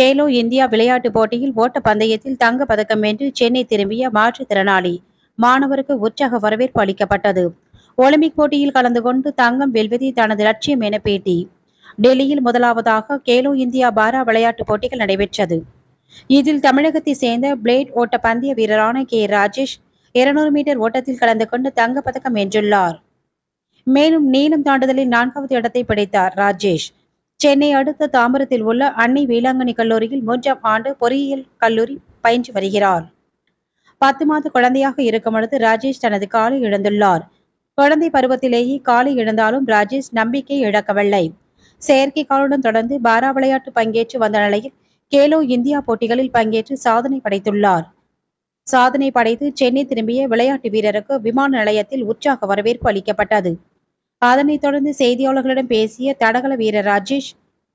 Khelo India விளையாட்டுப் போட்டியில் ஓட்டப் பந்தயத்தில் தங்க பதக்கம் வென்று சென்னை திரும்பிய மாற்றுத்திறனாளி மாணவருக்கு உற்சாக வரவேற்பு அளிக்கப்பட்டது. ஒலிம்பிக் போட்டியில் கலந்து கொண்டு தங்கம் வெல்வதே தனது லட்சியம் என பேட்டி. டெல்லியில் முதலாவதாக கேலோ இந்தியா பாரா விளையாட்டுப் போட்டிகள் நடைபெற்றது. இதில் தமிழகத்தை சேர்ந்த பிளேட் ஓட்ட பந்தய வீரரான கே. ராஜேஷ் இருநூறு மீட்டர் ஓட்டத்தில் கலந்து கொண்டு தங்கப் பதக்கம் வென்றுள்ளார். மேலும் நீளம் தாண்டுதலில் நான்காவது இடத்தை பிடித்தார் ராஜேஷ். சென்னை அடுத்த தாம்பரத்தில் உள்ள அன்னை வேளாங்கண்ணி கல்லூரியில் மூன்றாம் ஆண்டு பொறியியல் கல்லூரி பயின்று வருகிறார். பத்து மாத குழந்தையாக இருக்கும் பொழுது ராஜேஷ் தனது காலை இழந்துள்ளார். குழந்தை பருவத்திலேயே காலை இழந்தாலும் ராஜேஷ் நம்பிக்கை இழக்கவில்லை. செயற்கைக்காலுடன் தொடர்ந்து பாரா விளையாட்டு பங்கேற்று வந்த நிலையில் கேலோ இந்தியா போட்டிகளில் பங்கேற்று சாதனை படைத்துள்ளார். சாதனை படைத்து சென்னை திரும்பிய விளையாட்டு வீரருக்கு விமான நிலையத்தில் உற்சாக வரவேற்பு அளிக்கப்பட்டது. அதனைத் தொடர்ந்து செய்தியாளர்களிடம் பேசிய தடகள வீரர் ராஜேஷ்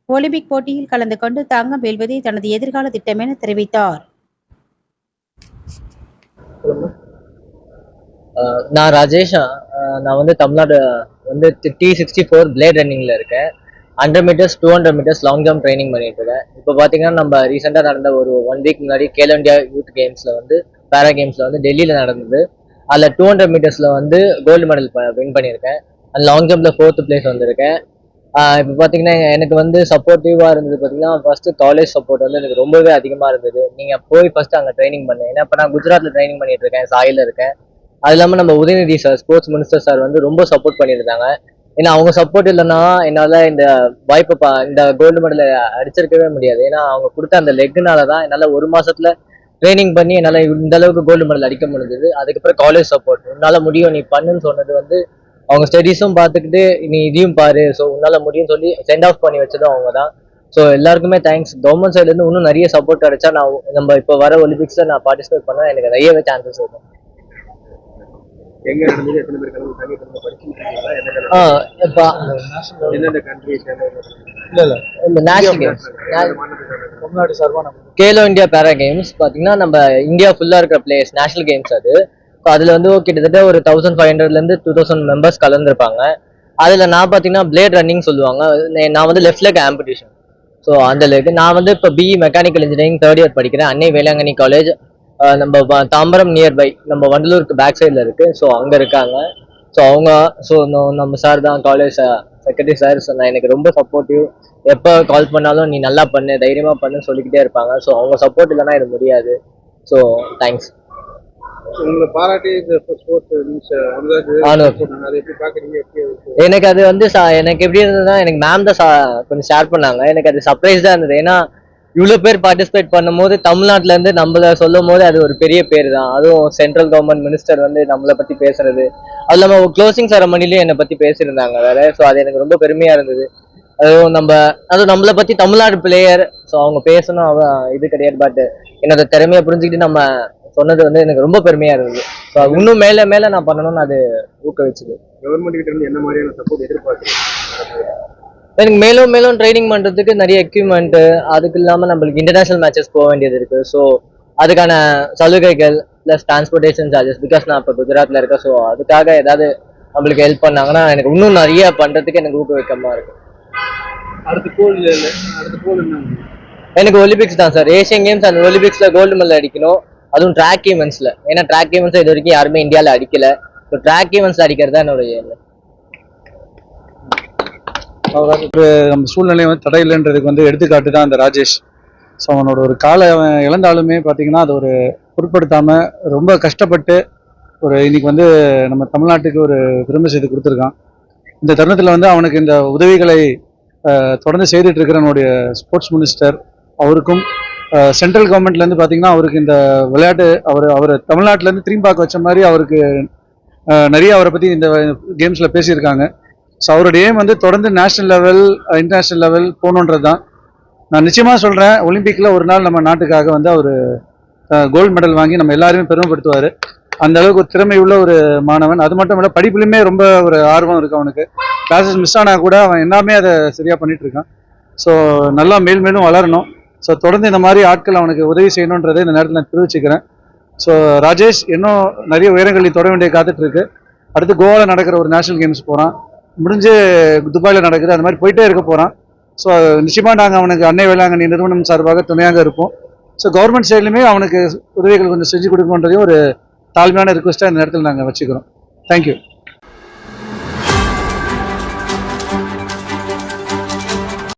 ஒலிம்பிக் போட்டியில் கலந்து கொண்டு தங்கம் வெல்வதே தனது எதிர்கால திட்டம் என தெரிவித்தார். நான் ராஜேஷ். நான் வந்து தமிழ்நாடு வந்து டி சிக்ஸ்டி ஃபோர் பிளேட் ரன்னிங்கில் இருக்கேன். Hundred meters two hundred meters long jump training பண்ணிட்டு இருக்கேன். இப்போ பார்த்தீங்கன்னா நம்ம ரீசெண்டாக நடந்த ஒரு ஒன் வீக் முன்னாடி கேலோ இந்தியா யூத் கேம்ஸில் வந்து பேரா கேம்ஸில் வந்து டெல்லியில் நடந்தது. அதில் டூ ஹண்ட்ரட் மீட்டர்ஸில் வந்து கோல்டு மெடல் வின் பண்ணியிருக்கேன். அண்ட் லாங் ஜம்பில் ஃபோர்த்து பிளேஸ் வந்திருக்கேன். இப்போ பார்த்தீங்கன்னா எனக்கு வந்து சப்போர்ட்டிவாக இருந்தது பார்த்தீங்கன்னா ஃபர்ஸ்ட்டு காலேஜ் சப்போர்ட் வந்து எனக்கு ரொம்பவே அதிகமாக இருந்தது. நீங்கள் போய் ஃபஸ்ட்டு அங்கே ட்ரைனிங் பண்ணேன் ஏன்னா இப்போ நான் குஜராத்தில் ட்ரைனிங் பண்ணிட்டு இருக்கேன் சாயில் இருக்கேன். அது இல்லாமல் நம்ம Udhayanidhi sir sports minister sir வந்து ரொம்ப சப்போர்ட் பண்ணியிருந்தாங்க. ஏன்னா அவங்க சப்போர்ட் இல்லைன்னா என்னால் இந்த வாய்ப்பை பா இந்த கோல்டு மெடலை அடிச்சிருக்கவே முடியாது. ஏன்னா அவங்க கொடுத்த அந்த லெக்குனால தான் என்னால் ஒரு மாதத்தில் ட்ரைனிங் பண்ணி என்னால் இந்த அளவுக்கு கோல்டு மெடல் அடிக்க முடிஞ்சது. அதுக்கப்புறம் காலேஜ் சப்போர்ட் உன்னால் முடியும் நீ பண்ணுன்னு சொன்னது வந்து அவங்க ஸ்டடீஸும் பார்த்துக்கிட்டு நீ இதையும் பாரு. ஸோ உன்னால முடியும்னு சொல்லி சென்ட் ஆஃப் பண்ணி வச்சதும் அவங்க தான் ஸோ எல்லாருக்குமே தேங்க்ஸ் கவர்மெண்ட் சைட்லேருந்து இன்னும் நிறைய சப்போர்ட் கிடைச்சா நான் நம்ம இப்போ வர ஒலிம்பிக்ஸில் நான் பார்ட்டிசிபேட் பண்ண எனக்கு நிறையவே சான்சஸ் இருக்கும் கேலோ இந்தியா பேரா கேம்ஸ் பார்த்தீங்கன்னா நம்ம இந்தியா ஃபுல்லாக இருக்கிற பிளேயர்ஸ் நேஷனல் கேம்ஸ் அது. ஸோ அதில் வந்து கிட்டத்தட்ட ஒரு தௌசண்ட் ஃபைவ் ஹண்ட்ரட்லேருந்து டூ தௌசண்ட் மெம்பர்ஸ் கலந்துருப்பாங்க. அதில் நான் பார்த்தீங்கன்னா பிளேட் ரன்னிங் சொல்லுவாங்க. நான் வந்து லெஃப்ட் லெக் ஆம்பிடிஷன் ஸோ அந்த லெக் நான் வந்து இப்போ BE mechanical engineering third year படிக்கிறேன். அன்னை வேளாங்கண்ணி காலேஜ் நம்ம தாம்பரம் நியர்பை நம்ம வண்டலூருக்கு பேக் சைடில் இருக்குது ஸோ அங்கே இருக்காங்க. ஸோ அவங்க ஸோ நம்ம சார் தான் காலேஜ் செக்ரட்டரி சார் நான் எனக்கு ரொம்ப சப்போர்ட்டிவ் எப்போ கால் பண்ணாலும் நீ நல்லா பண்ணு தைரியமாக பண்ணுன்னு சொல்லிக்கிட்டே இருப்பாங்க. ஸோ அவங்க சப்போர்ட் இல்லைன்னா இது முடியாது. ஸோ தேங்க்ஸ் எனக்கு அது வந்து எனக்கு எப்படி இருந்ததுன்னா எனக்கு மேம் தான் கொஞ்சம் ஷேர் பண்ணாங்க. எனக்கு அது சர்ப்ரைஸ் தான் இருந்தது. ஏன்னா இவ்வளோ பேர் பார்ட்டிசிபேட் பண்ணும்போது தமிழ்நாட்டுல இருந்து நம்மள சொல்லும் போது அது ஒரு பெரிய பேர் தான். அதுவும் சென்ட்ரல் கவர்மெண்ட் மினிஸ்டர் வந்து நம்மளை பத்தி பேசுறது. அது இல்லாமல் க்ளோசிங் செரமனிலையும் என்னை பத்தி பேசியிருந்தாங்க வேற. ஸோ அது எனக்கு ரொம்ப பெருமையா இருந்தது. அதுவும் நம்ம அதுவும் நம்மளை பத்தி தமிழ்நாடு பிளேயர் ஸோ அவங்க பேசணும் இது கிடையாது. பட் என்னோட திறமையை புரிஞ்சுக்கிட்டு நம்ம சொன்னது வந்து எனக்கு ரொம்ப பெருமையா இருந்தது. ஸோ இன்னும் மேலே மேலே நான் பண்ணணும்னு அது ஊக்குவிச்சுது. கவர்மெண்ட் கிட்ட இருந்து என்ன மாதிரியான சப்போர்ட் எதிர்பார்க்குறீங்க? எனக்கு மேலும் மேலும் ட்ரைனிங் பண்றதுக்கு நிறைய எக்யூப்மெண்ட் அதுக்கு இல்லாம நம்மளுக்கு இன்டர்நேஷனல் மேட்சஸ் போக வேண்டியது இருக்கு. ஸோ அதுக்கான சலுகைகள் ப்ளஸ் டிரான்ஸ்போர்ட்டேஷன் சார்ஜஸ் பிகாஸ் நான் இப்போ குஜராத்ல இருக்கேன் ஸோ அதுக்காக ஏதாவது நம்மளுக்கு ஹெல்ப் பண்ணாங்கன்னா எனக்கு இன்னும் நிறைய பண்றதுக்கு எனக்கு ஊக்குவிக்கமா இருக்கு. அடுத்த கோல் அடுத்த கோல் என்ன? எனக்கு ஒலிம்பிக்ஸ் தான் சார் ஏஷியன் கேம்ஸ் அண்ட் ஒலிம்பிக்ஸ்ல கோல்டு மெடல் அடிக்கணும். அதுவும் ட்ராக் ஈவென்ட்ஸில் ஏன்னா ட்ராக் ஈவெண்ட்ஸ் இது வரைக்கும் யாருமே இந்தியாவில் அடிக்கல. ஸோ ட்ராக் ஈவெண்ட்ஸ்ல அடிக்கிறது தான் என்னோட ஒரு நம்ம சூழ்நிலை வந்து தடையில்லைன்றதுக்கு வந்து எடுத்துக்காட்டு தான் அந்த ராஜேஷ். ஸோ அவனோட ஒரு காலை அவன் இழந்தாலுமே பார்த்தீங்கன்னா அது ஒரு பொருட்படுத்தாமல் ரொம்ப கஷ்டப்பட்டு ஒரு இன்னைக்கு வந்து நம்ம தமிழ்நாட்டுக்கு ஒரு பெருமை செய்து கொடுத்துருக்கான். இந்த தருணத்தில் வந்து அவனுக்கு இந்த உதவிகளை தொடர்ந்து செய்துட்டு இருக்கிற நம்முடைய ஸ்போர்ட்ஸ் மினிஸ்டர் அவருக்கும் சென்ட்ரல் கவர்மெண்ட்லேருந்து பார்த்தீங்கன்னா அவருக்கு இந்த விளையாட்டு அவர் அவர் தமிழ்நாட்டிலேருந்து திரும்பி பார்க்க வச்ச மாதிரி அவருக்கு நிறைய அவரை பற்றி இந்த கேம்ஸில் பேசியிருக்காங்க. ஸோ அவருடைய ஏம் வந்து தொடர்ந்து நேஷனல் லெவல் இன்டர்நேஷ்னல் லெவல் போகணுன்றது தான் நான் நிச்சயமாக சொல்கிறேன் ஒலிம்பிக்கில் ஒரு நாள் நம்ம நாட்டுக்காக வந்து அவர் கோல்டு மெடல் வாங்கி நம்ம எல்லாருமே பெருமைப்படுத்துவார். அந்த அளவுக்கு ஒரு திறமை உள்ள ஒரு மாணவன். அது மட்டும் இல்லை படிப்புலையுமே ரொம்ப ஒரு ஆர்வம் இருக்கு அவனுக்கு. கிளாஸஸ் மிஸ் ஆனால் கூட அவன் எல்லாமே அதை சரியாக பண்ணிட்டு இருக்கான். ஸோ நல்லா மேல் மேலும் வளரணும். ஸோ தொடர்ந்து இந்த மாதிரி ஆட்கள் அவனுக்கு உதவி செய்யணுன்றதை இந்த நேரத்தில் நான் தெரிவிச்சுக்கிறேன். ஸோ ராஜேஷ் இன்னும் நிறைய உயரங்களில் தொட வேண்டிய காத்துட்டு இருக்கு. அடுத்து கோவாவில் நடக்கிற ஒரு நேஷனல் கேம்ஸ் போகிறான் முடிஞ்சு துபாயில் நடக்குது. அந்த மாதிரி போயிட்டே இருக்க போகிறான் ஸோ நிச்சயமாக நாங்கள் அவனுக்கு அன்னை வேளாங்கண்ணி நிறுவனம் சார்பாக துணையாக இருப்போம். ஸோ கவர்மெண்ட் சைட்லையுமே அவனுக்கு உதவிகள் கொஞ்சம் செஞ்சு கொடுக்கணுன்றதையும் ஒரு தாழ்மையான ரிக்வஸ்ட்டாக இந்த நேரத்தில் நாங்கள் வச்சுக்கிறோம். தேங்க்யூ